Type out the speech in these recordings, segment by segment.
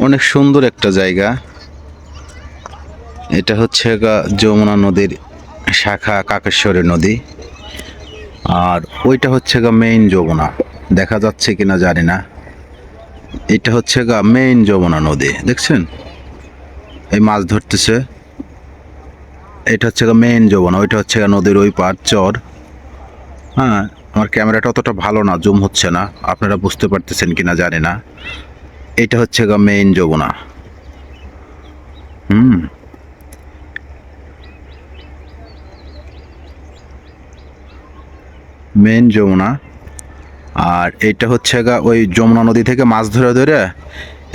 অনেক সুন্দর একটা জায়গা। এটা হচ্ছে যমুনা নদীর শাখা কাকেশ্বরী নদী। আর ওইটা হচ্ছে গা মেইন যমুনা। দেখা যাচ্ছে কিনা জানি না। এটা হচ্ছে গা মেইন যমুনা নদী, দেখছেন? এই মাছ ধরতেছে। এটা হচ্ছে গা মেইন যমুনা, ওইটা হচ্ছে গা নদীর ওই পার চর। হ্যাঁ আমার ক্যামেরাটা অতটা ভালো না, জুম হচ্ছে না। আপনারা বুঝতে পারতেছেন কিনা জানি না। এটা হচ্ছে গা মেইন যমুনা। হুম? মেইন যমুনা। আর এটা হচ্ছে গা ওই যমুনা নদী থেকে মাছ ধরে ধরে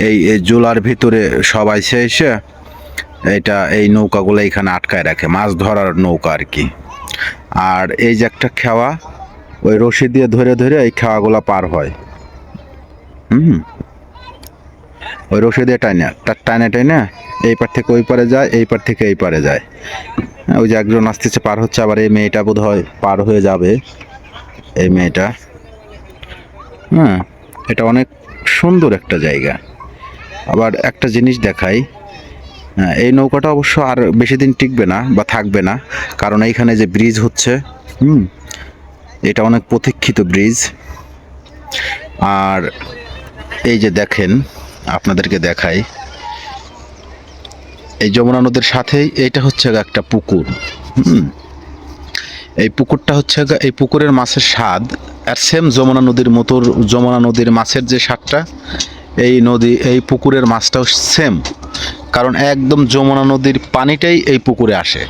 এই জোলার ভিতরে সবাই এসে এসে এটা এই নৌকাগুলো এখানে আটকায় রাখে, মাছ ধরার নৌকা আর কি। আর এই যে একটা খেওয়া, ওই রশি দিয়ে ধরে ধরে এই খেওয়াগুলো পার হয়। হুম? ওই রশি দিয়ে টাইনে তার টাইনে টাইনে এই পার থেকে ওই পারে যায় এই পার থেকে এই পারে যায়। হ্যাঁ, ওই যে একজন আসতেছে পার হচ্ছে আবার এই মেয়েটা বোধ হয় পার হয়ে যাবে এই মেয়েটা। হ্যাঁ এটা অনেক সুন্দর একটা জায়গা। আবার একটা জিনিস দেখাই হ্যাঁ, এই নৌকাটা অবশ্য আর বেশি দিন টিকবে না বা থাকবে না কারণ এইখানে যে ব্রিজ হচ্ছে হুম এটা অনেক প্রতীক্ষিত ব্রিজ। আর এই যে দেখেন আপনাদেরকে দেখাই। এই যমুনা নদীর সাথেই এইটা হচ্ছে একটা পুকুর, হুম? এই পুকুরটা হচ্ছে এই পুকুরের মাছের স্বাদ, আর সেম যমুনা নদীর মতো যমুনা নদীর মাছের যে স্বাদটা, এই নদী, এই পুকুরের মাছটাও সেম কারণ একদম যমুনা নদীর পানিটাই এই পুকুরে আসে।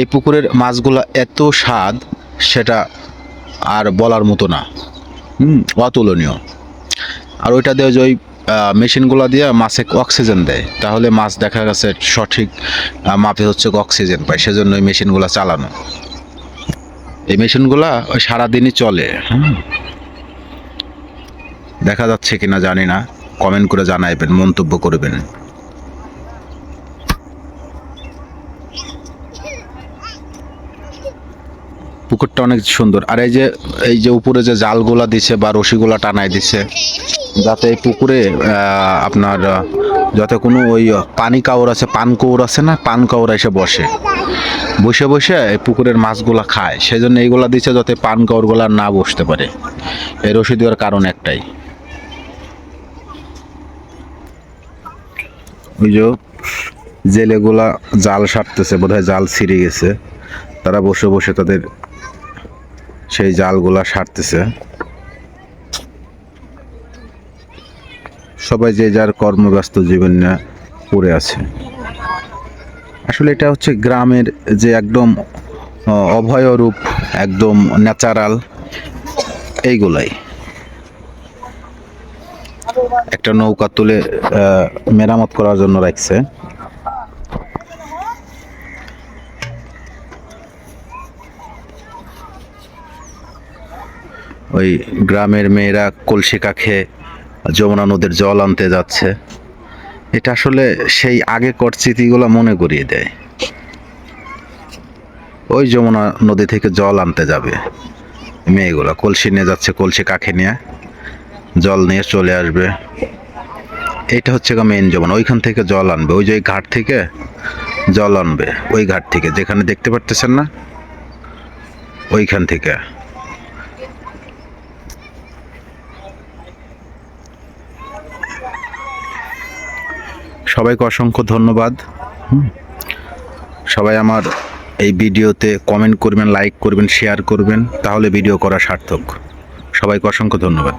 এই পুকুরের মাছগুলো এত স্বাদ, সেটা আর বলার মতো না, হুম? অতুলনীয়। আর ওইটা দিয়ে ওই মেশিনগুলো দিয়ে মাছে অক্সিজেন দেয়। তাহলে মাছ দেখা গেছে সঠিক মাপে হচ্ছে অক্সিজেন পায়, সেজন্য ওই মেশিনগুলো চালানো। এই মেশিনগুলা ওই সারাদিনই চলে দেখা যাচ্ছে কিনা জানি না কমেন্ট করে জানাইবেন, মন্তব্য করবেন। পুকুরটা অনেক সুন্দর। আর এই যে এই যে উপরে যে জালগুলা দিছে বা রশিগুলা টানাই দিছে যাতে এই পুকুরে আপনার যাতে কোনো ওই পানি কাউর আছে, পান কৌর আছে না, পান কাউর এসে বসে। বসে বসে এই পুকুরের মাছগুলা খায়। সেই জন্য এইগুলা দিচ্ছে যাতে পান কাউরগুলা না বসতে পারে। এই রশি দেওয়ার কারণ একটাই। ওই যে জেলেগুলা জাল সারতেছে, বোধহয় জাল ছিঁড়ে গেছে। তারা বসে বসে তাদের সেই জালগুলা সারতেছে। সবাই যে যার কর্মব্যস্ত জীবন পড়ে আছে। আসলে এটা হচ্ছে গ্রামের যে একদম আহ, অভয় রূপ একদম ন্যাচারাল এইগুলাই। একটা নৌকা তুলে মেরামত করার জন্য রাখছে। ওই গ্রামের মেয়েরা কলসি কাখে যমুনা নদীর জল আনতে যাচ্ছে। এটা আসলে সেই আগেকর স্মৃতিগুলো মনে করিয়ে দেয়। ওই যমুনা নদী থেকে জল আনতে যাবে। মেয়েগুলো কলসি নিয়ে যাচ্ছে, কলসি কাখে নিয়ে। জল নিয়ে চলে আসবে। এটা হচ্ছে মেন যমুনা, ওইখান থেকে জল আনবে। ওই যে ওই ঘাট থেকে জল আনবে, ওই ঘাট থেকে। যেখানে দেখতে পারতেছেন না, ওইখান থেকে। সবাইকে অসংখ্য ধন্যবাদ। সবাই আমার এই ভিডিওতে কমেন্ট করবেন লাইক করবেন শেয়ার করবেন, তাহলে ভিডিও করা সার্থক। সবাইকে অসংখ্য ধন্যবাদ।